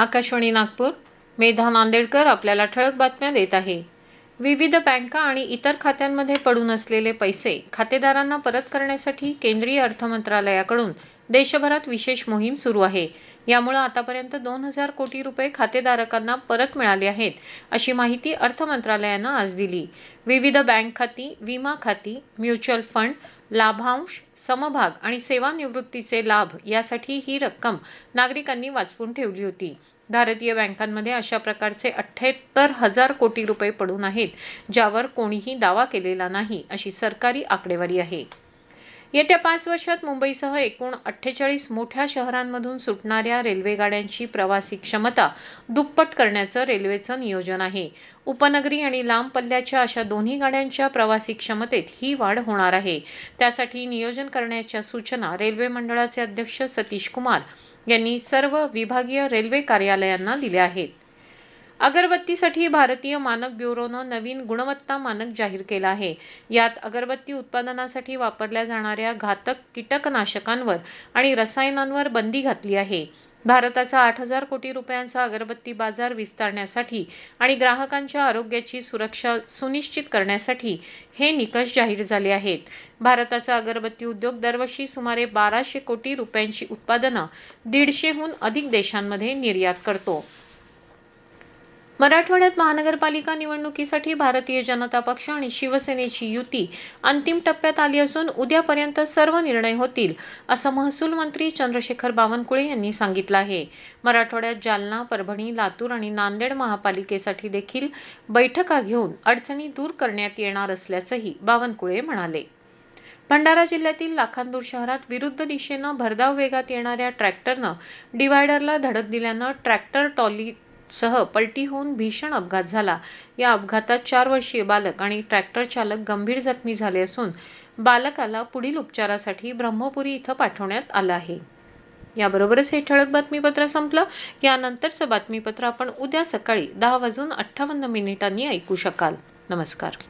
आकाशवाणी नागपूर. मेधा नांदेडकर आपल्याला ठळक बातम्या देत आहे. विविध बँका आणि इतर खात्यांमध्ये पडून असलेले पैसे खातेदारांना परत करण्यासाठी केंद्रीय अर्थ मंत्रालयाकडून देशभरात विशेष मोहीम सुरू आहे. यामुळे आतापर्यंत दोन हजार कोटी रुपये खातेधारकांना परत मिळाले आहेत अशी माहिती अर्थ मंत्रालयानं आज दिली. विविध बँक खाती विमा खाती म्युच्युअल फंड लाभांश समभाग आणि सेवानिवृत्तीचे लाभ यासाठी ही रक्कम नागरिकांनी वाचवून ठेवली होती. भारतीय बँकांमध्ये अशा प्रकारचे अठ्ठ्याहत्तर हजार कोटी रुपये पडून आहेत ज्यावर कोणीही दावा केलेला नाही अशी सरकारी आकडेवारी आहे. येत्या पाच वर्षात मुंबईसह एकूण अठ्ठेचाळीस मोठ्या शहरांमधून सुटणाऱ्या रेल्वेगाड्यांची प्रवासी क्षमता दुप्पट करण्याचं रेल्वेचं नियोजन आहे. उपनगरी आणि लांब पल्ल्याच्या अशा दोन्ही गाड्यांच्या प्रवासी क्षमतेत ही वाढ होणार आहे. त्यासाठी नियोजन करण्याच्या सूचना रेल्वे मंडळाचे अध्यक्ष सतीश कुमार यांनी सर्व विभागीय रेल्वे कार्यालयांना दिल्या आहेत. अगरबत्तीसाठी भारतीय मानक ब्युरोनं नवीन गुणवत्ता मानक जाहीर केला आहे. यात अगरबत्ती उत्पादनासाठी वापरल्या जाणाऱ्या घातक कीटकनाशकांवर आणि रसायनांवर बंदी घातली आहे. भारताचा आठ हजार कोटी रुपयांचा अगरबत्ती बाजार विस्तारण्यासाठी आणि ग्राहकांच्या आरोग्याची सुरक्षा सुनिश्चित करण्यासाठी हे निकष जाहीर झाले आहेत. भारताचा अगरबत्ती उद्योग दरवर्षी सुमारे बाराशे कोटी रुपयांची उत्पादनं दीडशेहून अधिक देशांमध्ये निर्यात करतो. मराठवाड्यात महानगरपालिका निवडणुकीसाठी भारतीय जनता पक्ष आणि शिवसेनेची युती अंतिम टप्प्यात आली असून उद्यापर्यंत सर्व निर्णय होतील असं महसूल मंत्री चंद्रशेखर बावनकुळे यांनी सांगितलं आहे. मराठवाड्यात जालना परभणी लातूर आणि नांदेड महापालिकेसाठी देखील बैठका घेऊन अडचणी दूर करण्यात येणार असल्याचंही बावनकुळे म्हणाले. भंडारा जिल्ह्यातील लाखांदूर शहरात विरुद्ध दिशेनं भरधाव वेगात येणाऱ्या ट्रॅक्टरनं डिव्हायडरला धडक दिल्यानं ट्रॅक्टर टॉली सह पलटी होऊन भीषण अपघात झाला. या अपघातात चार वर्षीय बालक आणि ट्रॅक्टर चालक गंभीर जखमी झाले असून बालकाला पुढील उपचारासाठी ब्रह्मपुरी इथं पाठवण्यात आलं आहे. याबरोबरच हे ठळक बातमीपत्र संपलं. यानंतरचं बातमीपत्र आपण उद्या सकाळी दहा वाजून अठ्ठावन्न मिनिटांनी ऐकू शकाल. नमस्कार.